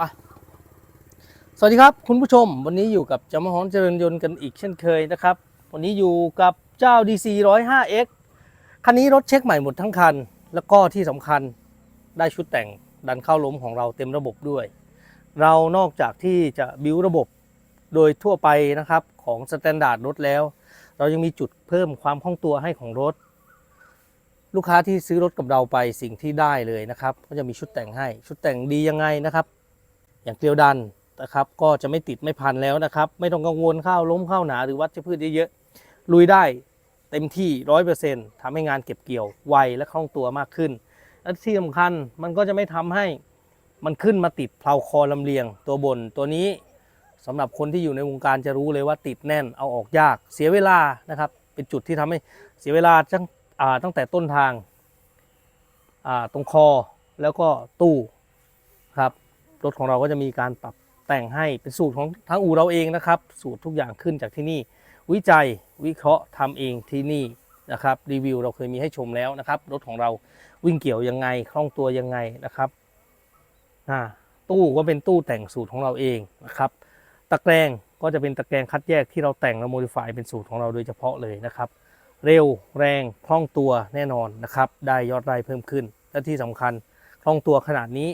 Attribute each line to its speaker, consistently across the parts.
Speaker 1: อะสวัสดีครับคุณผู้ชม วันนี้อยู่กับจามหอนเจริญยนต์กันอีกเช่นเคยนะครับ วันนี้อยู่กับเจ้า DC 105X คันนี้รถเช็คใหม่หมดทั้งคัน แล้วก็ที่สำคัญได้ชุดแต่งดันเข้าล้มของเราเต็มระบบด้วย เรานอกจากที่จะบิวระบบโดยทั่วไปนะครับของสแตนดาร์ดรถแล้ว เรายังมีจุดเพิ่มความคล่องตัวให้ของรถ ลูกค้าที่ซื้อรถกับเราไปสิ่งที่ได้เลยนะครับ ก็จะมีชุดแต่งให้ชุดแต่งดียังไงนะครับ อย่างเกลียวดันนะครับก็จะไม่ติดไม่พันแล้วนะครับ ไม่ต้องกังวลข้าวล้มข้าวหนาหรือวัชพืชเยอะๆลุยได้เต็มที่ร้อยเปอร์เซ็นต์ทำให้งานเก็บเกี่ยวไวและคล่องตัวมากขึ้นและที่สำคัญมันก็จะไม่ทำให้มันขึ้นมาติดเพลาคอลำเลียงตัวบนตัวนี้สำหรับคนที่อยู่ในวงการจะรู้เลยว่าติดแน่นเอาออกยากเสียเวลานะครับ เป็นจุดที่ทำให้เสียเวลาตั้งตั้งแต่ต้นทางตรงคอแล้วก็ตู้ครับ รถของเราก็จะมีการปรับแต่งให้เป็นสูตรของทางอู่เราเองนะครับ สูตรทุกอย่างขึ้นจากที่นี่ วิจัยวิเคราะห์ทำเองที่นี่นะครับรีวิวเราเคยมีให้ชมแล้วนะครับ รถของเราวิ่งเกี่ยวยังไงคล่องตัวยังไงนะครับตู้ก็เป็นตู้แต่งสูตรของเราเองนะครับ ตะแกรงก็จะเป็นตะแกรงคัดแยกที่เราแต่งและโมดิฟายเป็นสูตรของเราโดยเฉพาะเลยนะครับ เร็วแรงคล่องตัวแน่นอนนะครับ ได้ยอดไร่เพิ่มขึ้น และที่สำคัญคล่องตัวขนาดนี้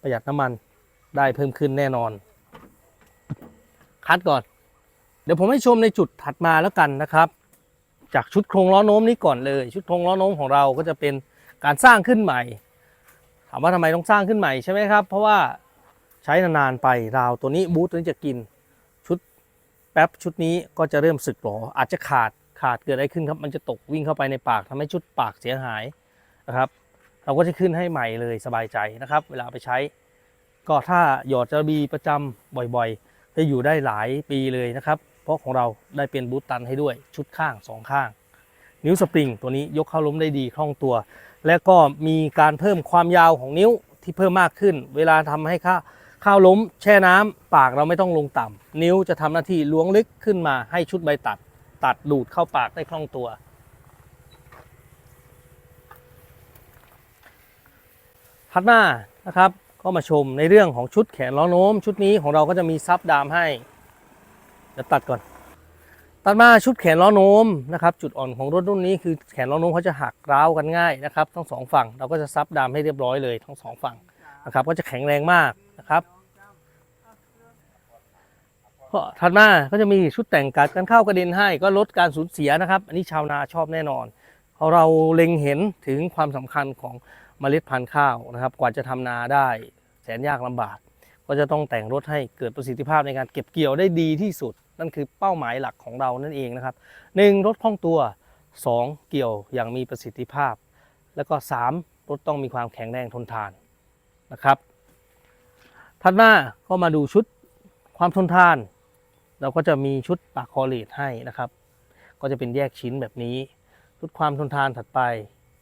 Speaker 1: ประหยัดน้ำมัน ได้เพิ่มขึ้นแน่นอน คัดก่อน เดี๋ยวผมให้ชมในจุดถัดมาแล้วกันนะครับ จากชุดโครงล้อโน้มนี้ก่อนเลย ชุดโครงล้อโน้มของเราก็จะเป็นการสร้างขึ้นใหม่ ถามว่าทำไมต้องสร้างขึ้นใหม่ใช่ไหมครับ เพราะว่าใช้นานๆไปราวตัวนี้บูทตัวนี้จะกินชุดแป๊บชุดนี้ก็จะเริ่มสึกหรออาจจะขาดขาดเกิดอะไรขึ้นครับ มันจะตกวิ่งเข้าไปในปากทำให้ชุดปากเสียหายนะครับ เราก็จะขึ้นให้ใหม่เลยสบายใจนะครับ เวลาไปใช้ ก็ถ้าหยอดจะบีประจำบ่อยๆ จะอยู่ได้หลายปีเลยนะครับ เพราะของเราได้เป็นบูตตันให้ด้วยชุดข้างสองข้าง นิ้วสปริงตัวนี้ยกเข้าล้มได้ดีคล่องตัว และก็มีการเพิ่มความยาวของนิ้วที่เพิ่มมากขึ้น เวลาทำให้ข้าข้าวล้มแช่น้ำปากเราไม่ต้องลงต่ำนิ้วจะทำหน้าที่ล้วงลึกขึ้นมาให้ชุดใบตัด ตัดดูดเข้าปากได้คล่องตัว ถัดมานะครับ ก็มาชมในเรื่องของชุดแขนล้อโน้ม ชุดนี้ของเราก็จะมีซับดามให้เดี๋ยวตัดก่อน ตัดมาชุดแขนล้อโน้มนะครับ จุดอ่อนของรถรุ่นนี้คือแขนล้อโน้มเขาจะหักร้าวกันง่ายนะครับทั้งสองฝั่งเราก็จะซับดามให้เรียบร้อยเลยทั้งสองฝั่งนะครับ ก็จะแข็งแรงมากนะครับก็ถัดมาก็จะมีชุดแต่งกัดกันเข้ากระเด็นให้ก็ลดการสูญเสียนะครับ อันนี้ชาวนาชอบแน่นอนเพราะเราเล็งเห็นถึงความสำคัญของ เมล็ดพันธุ์ข้าวนะครับ กว่าจะทำนาได้แสนยากลำบาก ก็จะต้องแต่งรถให้เกิดประสิทธิภาพในการเก็บเกี่ยวได้ดีที่สุด นั่นคือเป้าหมายหลักของเรานั่นเองนะครับหนึ่งรถคล่องตัวสองเกี่ยวอย่างมีประสิทธิภาพ แล้วก็สามรถต้องมีความแข็งแรงทนทานนะครับถัดมาก็มาดูชุดความทนทาน เราก็จะมีชุดปากคอเลตให้นะครับ ก็จะเป็นแยกชิ้นแบบนี้ ชุดความทนทานถัดไป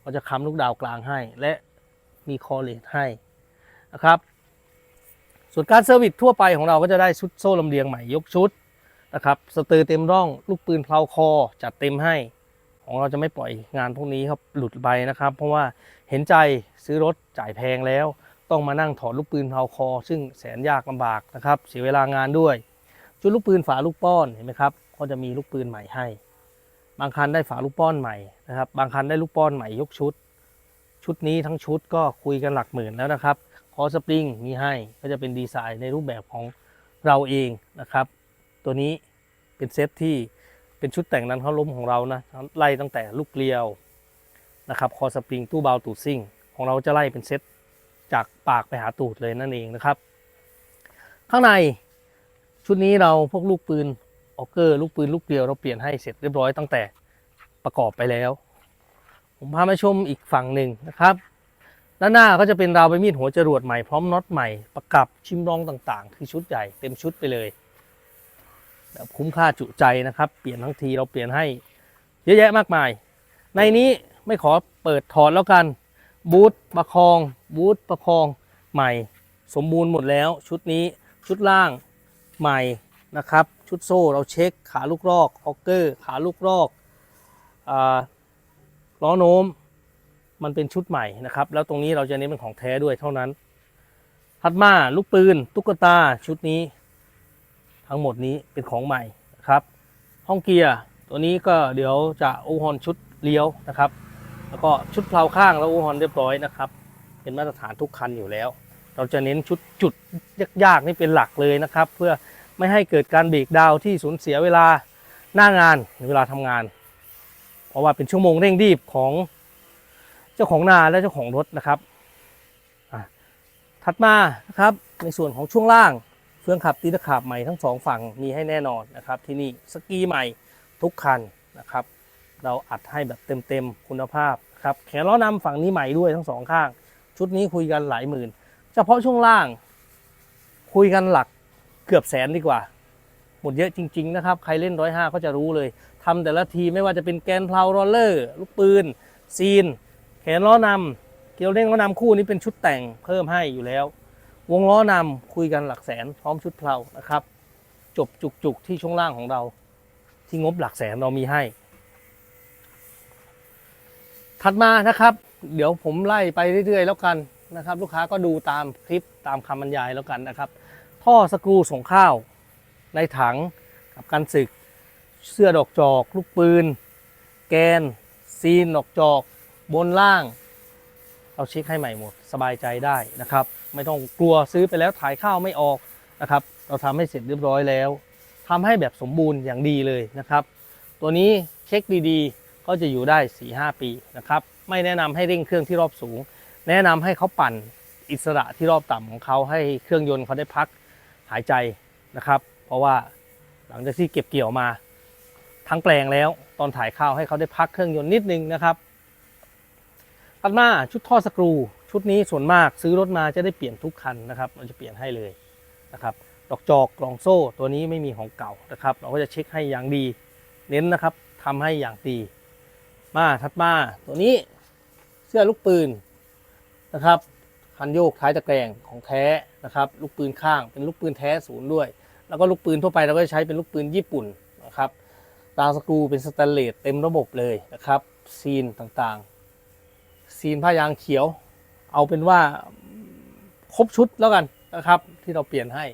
Speaker 1: ก็จะค้ำลูกดาวกลางให้ และมีคอเลตให้นะครับ ส่วนการเซอร์วิสทั่วไปของเราก็จะได้ชุดโซ่ลำเลียงใหม่ยกชุดนะครับ สเตอร์เต็มร่อง ลูกปืนเพลาคอจัดเต็มให้ ของเราจะไม่ปล่อยงานพวกนี้ครับหลุดไปนะครับ เพราะว่าเห็นใจซื้อรถจ่ายแพงแล้ว ต้องมานั่งถอดลูกปืนเพลาคอ ซึ่งแสนยากลำบากนะครับ เสียเวลางานด้วย ชุดลูกปืนฝาลูกป้อนเห็นไหมครับก็จะมีลูกปืนใหม่ให้ บางคันได้ฝาลูกป้อนใหม่นะครับ บางคันได้ลูกป้อนใหม่ยกชุด ชุดนี้ทั้งชุดก็คุยกันหลักหมื่นแล้วนะครับคอสปริงมีให้ก็จะเป็นดีไซน์ในรูปแบบของเราเองนะครับ ตัวนี้เป็นเซตที่เป็นชุดแต่งนั้นเขาล้มของเรานะไล่ตั้งแต่ลูกเกลียวนะครับคอสปริงตู้เบาตูดซิ่ง ของเราจะไล่เป็นเซตจากปากไปหาตูดเลยนั่นเองนะครับ ข้างในชุดนี้เราพวกลูกปืน ออกเกอร์ลูกปืนลูกเกลียวเราเปลี่ยนให้เสร็จเรียบร้อยตั้งแต่ประกอบไปแล้ว ผมพามาชมอีกฝั่งหนึ่งนะครับด้านหน้าก็จะเป็นราวใบมีดหัวจรวดใหม่พร้อมน็อตใหม่ประกับชิมรองต่างๆ คือชุดใหญ่เต็มชุดไปเลยแบบคุ้มค่าจุใจนะครับ เปลี่ยนทั้งทีเราเปลี่ยนให้เยอะแยะมากมาย ในนี้ไม่ขอเปิดถอดแล้วกัน บูทประคองบูทประคองใหม่ สมบูรณ์หมดแล้ว ชุดนี้ชุดล่างใหม่ นะครับ ชุดโซ่เราเช็คขาลูกรอกออกเกอร์ขาลูกรอกอล้อโน้มมันเป็นชุดใหม่นะครับ แล้วตรงนี้เราจะเน้นเป็นของแท้ด้วยเท่านั้นถัดมาลูกปืน ตุ๊กตาชุดนี้ ทั้งหมดนี้เป็นของใหม่นะครับ ห้องเกียร์ตัวนี้ก็เดี๋ยวจะโอฮอนชุดเลี้ยวนะครับ แล้วก็ชุดเพลาข้างแล้วโอฮอนเรียบร้อยนะครับ เป็นมาตรฐานทุกคันอยู่แล้ว เราจะเน้นชุดจุดยากๆนี่เป็นหลักเลยนะครับ เพื่อ ไม่ให้เกิดการเบรกดาวที่สูญเสียเวลาหน้างานในเวลาทำงาน เพราะว่าเป็นชั่วโมงเร่งรีบของเจ้าของนาและเจ้าของรถนะครับถัดมานะครับในส่วนของช่วงล่างเฟืองขับตีตะขาบใหม่ทั้งสองฝั่งมีให้แน่นอนนะครับ ที่นี่สกีใหม่ทุกคันนะครับ เราอัดให้แบบเต็มๆคุณภาพครับแขนล้อนำฝั่งนี้ใหม่ด้วยทั้งสองข้าง ชุดนี้คุยกันหลายหมื่น เฉพาะช่วงล่าง คุยกันหลัก เกือบแสนดีกว่า หมดเยอะจริง ๆ นะครับ ใครเล่นร้อยห้าก็จะรู้เลยทำแต่ละทีไม่ว่าจะเป็นแกนเพลารอลเลอร์ ลูกปืน ซีน แขนล้อนำเกลียวเร่งล้อนำคู่นี้เป็นชุดแต่งเพิ่มให้อยู่แล้ว วงล้อนำคุยกันหลักแสนพร้อมชุดเพลานะครับ จบจุกๆที่ช่วงล่างของเรา ที่งบหลักแสนเรามีให้ ถัดมานะครับ เดี๋ยวผมไล่ไปเรื่อยๆ แล้วกันนะครับ ลูกค้าก็ดูตามคลิปตามคำบรรยายแล้วกันนะครับ ท่อสกรูส่งข้าว ในถังกับกันศึก เสื้อดอกจอก ลูกปืน แกน ซีนดอกจอก บนล่าง เราเช็คให้ใหม่หมด สบายใจได้นะครับ ไม่ต้องกลัวซื้อไปแล้วถ่ายข้าวไม่ออกนะครับ เราทำให้เสร็จเรียบร้อยแล้วทำให้แบบสมบูรณ์อย่างดีเลยนะครับ ตัวนี้เช็คดีๆ ก็จะอยู่ได้ 4-5 ปีนะครับ ไม่แนะนำให้เร่งเครื่องที่รอบสูง แนะนำให้เขาปั่นอิสระที่รอบต่ำของเขาให้เครื่องยนต์เขาได้พักายใจนะครับ เพราะว่าหลังจากที่เก็บเกี่ยวมาทั้งแปลงแล้วตอนถ่ายข้าวให้เขาได้พักเครื่องยนต์นิดนึงนะครับถัดมาชุดท่อสกรู ชุดนี้ส่วนมากซื้อรถมาจะได้เปลี่ยนทุกคันนะครับ เราจะเปลี่ยนให้เลยนะครับดอกจอกกล่องโซ่ตัวนี้ไม่มีของเก่านะครับ เราก็จะเช็คให้อย่างดี เน้นนะครับทำให้อย่างดี มาถัดมาตัวนี้เสื้อลูกปืนนะครับ คันโยกท้ายตะแกรงของแท้นะครับ ลูกปืนข้างเป็นลูกปืนแท้ศูนย์ด้วย แล้วก็ลูกปืนทั่วไปเราก็ใช้เป็นลูกปืนญี่ปุ่นนะครับรางสกรูเป็นสแตนเลสเต็มระบบเลยนะครับ ซีนต่างๆ ซีนผ้ายางเขียว เอาเป็นว่าครบชุดแล้วกันนะครับ ที่เราเปลี่ยนให้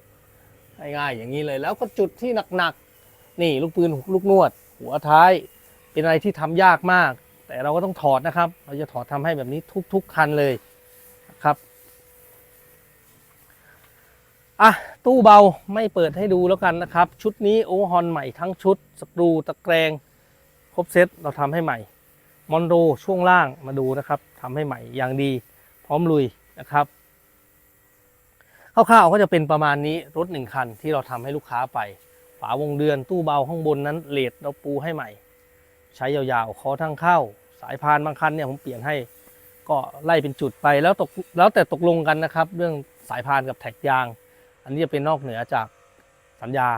Speaker 1: ง่ายๆอย่างนี้เลย แล้วก็จุดที่หนักๆนี่ลูกปืนลูกนวด หัวท้ายเป็นอะไรที่ทำยากมาก แต่เราก็ต้องถอดนะครับ เราจะถอดทำให้แบบนี้ทุก ๆ คันเลยนะครับ อะตู้เบาไม่เปิดให้ดูแล้วกันนะครับ ชุดนี้โอเวอร์ฮอนใหม่ทั้งชุดสกรูตะแกรงครบเซตเราทำให้ใหม่มอนโรช่วงล่างมาดูนะครับทำให้ใหม่อย่างดี พร้อมลุยนะครับคร่าวๆก็จะเป็นประมาณนี้รถหนึ่งคันที่เราทำให้ลูกค้าไป ฝาวงเดือนตู้เบาข้างบนนั้นเลดเราปูให้ใหม่ ใช้ยาวๆคอทั้งเข้า สายพานบางคันเนี่ยผมเปลี่ยนให้ก็ไล่เป็นจุดไปแล้วตกแล้วแต่ตกลงกันนะครับ เรื่องสายพานกับแท็กยาง อันนี้จะเป็นนอกเหนือจากสัญญา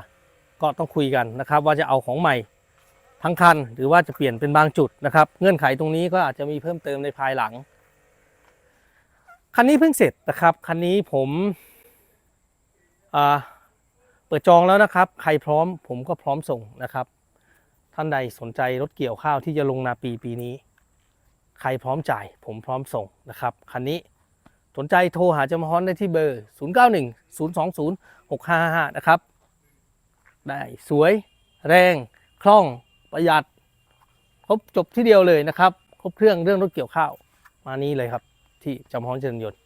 Speaker 1: ก็ต้องคุยกันนะครับ ว่าจะเอาของใหม่ทั้งคันหรือว่าจะเปลี่ยนเป็นบางจุดนะครับ เงื่อนไขตรงนี้ก็อาจจะมีเพิ่มเติมในภายหลัง คันนี้เพิ่งเสร็จนะครับคันนี้ผมเปิดจองแล้วนะครับ ใครพร้อมผมก็พร้อมส่งนะครับ ท่านใดสนใจรถเกี่ยวข้าวที่จะลงนาปีปีนี้ ใครพร้อมจ่าย ผมพร้อมส่งนะครับคันนี้ สนใจโทรหาจำฮอนได้ที่เบอร์ 091 020 6555 นะครับ ได้สวยแรง คล่องประหยัด ครบจบที่เดียวเลยนะครับ ครบเครื่องเรื่องรถเกี่ยวข้าว มานี้เลยครับ ที่จำฮอนเจริญยนต์